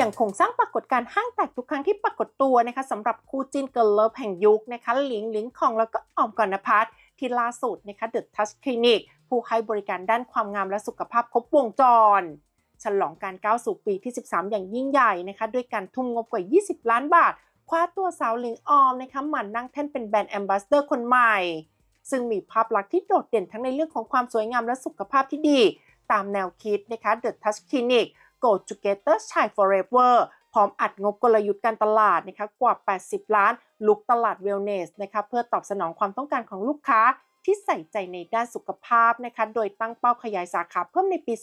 ยังคงสร้างปรากฏการณ์ห้างแตกทุกครั้งที่ปรากฏตัวนะคะสำหรับคู่จิ้นเกิร์ลเลิฟแห่งยุคนะคะหลิงหลิงของแล้วก็ออมกอนพัฒน์ที่ล่าสุดนะคะเดอะทัชคลินิกผู้ให้บริการด้านความงามและสุขภาพครบวงจร ฉลองการก้าวสู่ปีที่ 13 อย่างยิ่งใหญ่นะคะด้วยการทุ่มงบกว่า 20 ล้านบาท คว้าตัวสาวหลิงออมนะคะหมั่นนั่งแท่นเป็นแบรนด์แอมบาสเดอร์คนใหม่ ซึ่งมีภาพลักษณ์ที่โดดเด่นทั้งในเรื่องของความสวยงามและสุขภาพที่ดี ตามแนวคิดนะคะ The Touch Clinic Go Together Shine Forever พร้อมอัดงบกลยุทธ์การตลาดนะคะกว่า 80 ล้าน ลุกตลาดเวลเนสนะคะเพื่อตอบสนองความต้องการของลูกค้าที่ใส่ใจในด้านสุขภาพนะคะโดยตั้งเป้าขยายสาขาเพิ่มในปี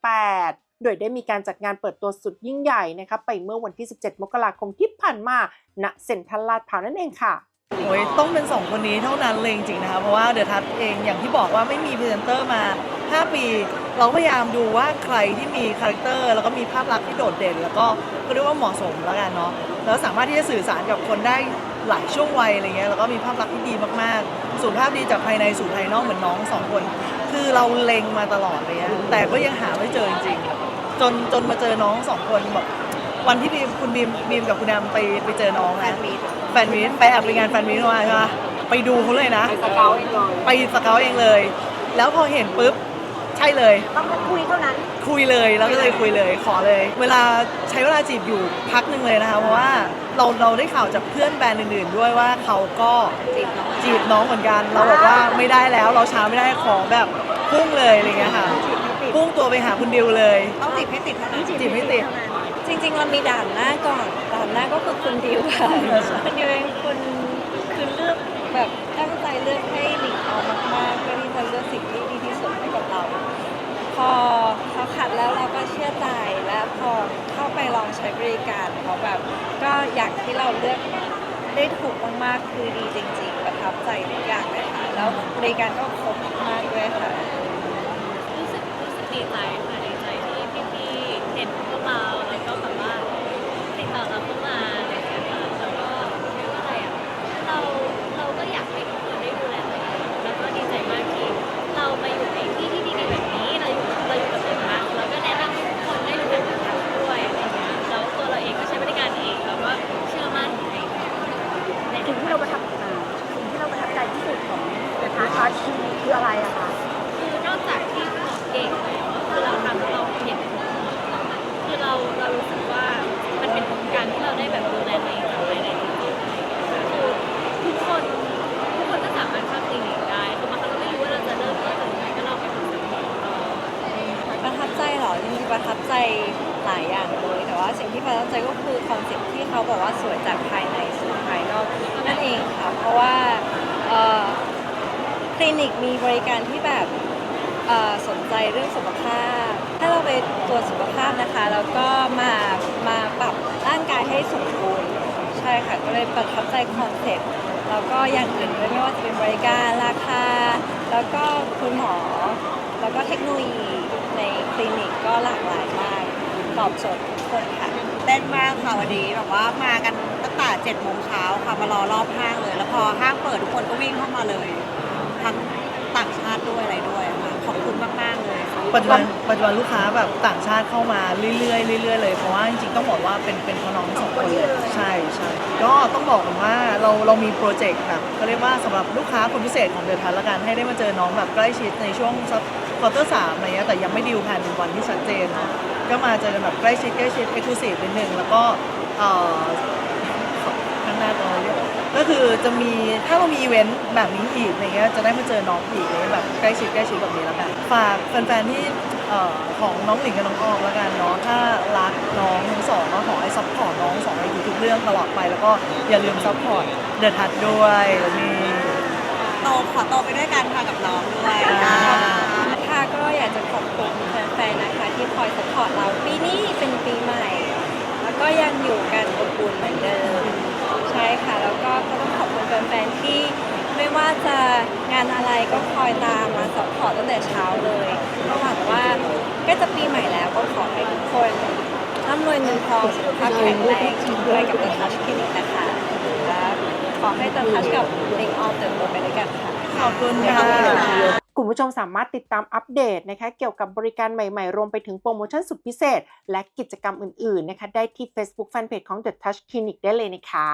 2568โดยได้มีการจัดงานเปิดตัวสุดยิ่งใหญ่นะคะไปเมื่อวันที่ 17 มกราคมที่ผ่านมา ณ เซ็นทรัลลาดพร้าวนั่นเองค่ะ โอ้ยต้องเป็น 2 คนนี้เท่านั้นเลยจริงๆนะคะ เพราะว่าเดอะทัศเองอย่างที่บอกว่าไม่มีพรีเซนเตอร์มา 5 ปี เราพยายามดูว่าใครที่มีคาแรคเตอร์แล้วก็มีภาพลักษณ์ที่โดดเด่น แล้วก็ก็เรียกว่าเหมาะสมแล้วกันเนาะแล้วสามารถที่จะสื่อสารกับคนได้หลายช่วงวัยอะไรเงี้ยแล้วก็มีภาพลักษณ์ที่ดีมากๆสุขภาพดีจากภายในสู่ภายนอกเหมือนน้องสองคน คือเราเล็งมาตลอดเลยอะแต่ก็ยังหาไม่เจอจริงๆจนจนมาเจอน้องสองคนแบบวันที่บีมคุณบีมบีมกับคุณแอมไปไปเจอน้องนะแฟนมิตไปแอบไปงานแฟนมิตมาใช่ไหมไปดูเขาเลยนะ ไปสเกลเองเลย ไปสเกลเองเลย แล้วพอเห็นปุ๊บ ใช่เลย ต้องคุยเท่านั้น คุยเลยแล้วก็เลยคุยเลย ขอเลย เวลาใช้เวลาจีบอยู่พักหนึ่งเลยนะคะเพราะว่าเราเราได้ข่าวจากเพื่อนแบรนด์อื่นๆ ด้วยว่าเขาก็จีบน้องเหมือนกัน เราบอกว่าไม่ได้แล้วเราช้าไม่ได้ขอแบบพุ่งเลยอะไรเงี้ยค่ะพุ่งตัวไปหาคุณดิวเลยต้องจีบให้ติดเท่านั้นจีบให้ติดจริงๆเรามีด่านหน้าก่อนด่านหน้าก็คือคุณดิวค่ะคุณดิวเองคุณคือเลือกแบบตั้งใจเลือกให้หลิงเอามากๆเพื่อที่จะเลือกสิ่งที่ดีที่สุดให้กับเรา พอเขาขัดแล้วเราก็เชื่อใจและพอเข้าไปลองใช้บริการเขาแบบก็อย่างที่เราเลือกได้ถูกมากๆคือดีจริง ๆ ประทับใจทุกอย่างเลยค่ะแล้วบริการก็ครบมากด้วยค่ะรู้สึกรู้สึกดีใจค่ะดีใจที่พี่ๆเห็นพวกเรา ประทับใจหลายอย่างเลยแต่ว่าสิ่งที่ประทับใจก็คือคอนเซ็ปที่เขาบอกว่าสวยจากภายในสู่ภายนอกนั่นเองค่ะเพราะว่าคลินิกมีบริการที่แบบสนใจเรื่องสุขภาพ ถ้าเราไปตรวจสุขภาพนะคะแล้วก็มามาปรับร่างกายให้สมบูรณ์ใช่ค่ะก็เลยประทับใจคอนเซ็ปต์แล้วก็อย่างอื่นด้วยไม่ว่าจะเป็นบริการราคา แล้วก็คุณหมอ แล้วก็เทคโนโลยี คลินิกก็หลากหลายมากตอบโจทย์ทุกคนค่ะเต้นมากค่ะวันนี้แบบว่ามากันตั้งแต่เจ็ดโมงเช้าค่ะมารอรอบห้างเลย แล้วพอห้างเปิดทุกคนก็วิ่งเข้ามาเลย ทั้งต่างชาติด้วยอะไรด้วยค่ะขอบคุณมากๆเลย ปัจจุบันปัจจุบันลูกค้าแบบต่างชาติเข้ามาเรื่อยๆเรื่อยๆเลยเพราะว่าจริงๆต้องบอกว่าเป็นเป็นเพราะน้องสองคนเลยใช่ใช่ก็ต้องบอกกันว่าเราเรามีโปรเจกต์แบบก็เรียกว่าสำหรับลูกค้าคนพิเศษของเดือนทันละกันให้ได้มาเจอน้องแบบใกล้ชิดในช่วงสักควอเตอร์สามอะไรเงี้ยแต่ยังไม่ดิวแผนวันที่ชัดเจนเนาะก็มาเจอกันแบบใกล้ชิดใกล้ชิดเอ็กซ์คลูซีฟนิดนึงแล้วก็เอ่อ ข้างหน้าตรงนี้ก็ คือจะมีถ้าเรามีอีเวนต์แบบนี้อีกอะไรเงี้ยจะได้มาเจอน้องอีกเลยแบบใกล้ชิดใกล้ชิดแบบนี้แล้วกันฝากแฟนๆที่เอ่อของน้องหลิงกับน้องออมแล้วกันเนาะถ้ารักน้องทั้งสองก็ขอให้ซัพพอร์ตน้องสองในทุกๆเรื่องตลอดไป แล้วก็อย่าลืมซัพพอร์ตเดอะทัดด้วยนี่ โตขอโตไปด้วยกันค่ะกับน้องด้วย อ่า ค่ะก็อยากจะขอบคุณแฟนๆนะคะ ที่คอยสปอร์ตเราปีนี้เป็นปีใหม่ แล้วก็ยังอยู่กันอบอุ่นเหมือนเดิม ใช่ค่ะ แล้วก็ก็ต้องขอบคุณแฟนๆที่ไม่ว่าจะงานอะไรก็คอยตามมาสปอร์ตตั้งแต่เช้าเลยก็หวังว่าก็จะปีใหม่แล้วก็ขอให้ทุกคนร่ำรวยเงินทองสุขภาพแข็งแรงด้วยกับ The Touch Clinic นะคะและขอให้ The Touch กับเด็กออมเติบโตไปด้วยกันค่ะขอบคุณค่ะคุณผู้ชมสามารถติดตามอัปเดตนะคะเกี่ยวกับบริการใหม่ๆ รวมไปถึงโปรโมชั่นสุดพิเศษ และกิจกรรมอื่นๆนะคะได้ที่ Facebook Fanpage ของ The Touch Clinic ได้เลยนะคะ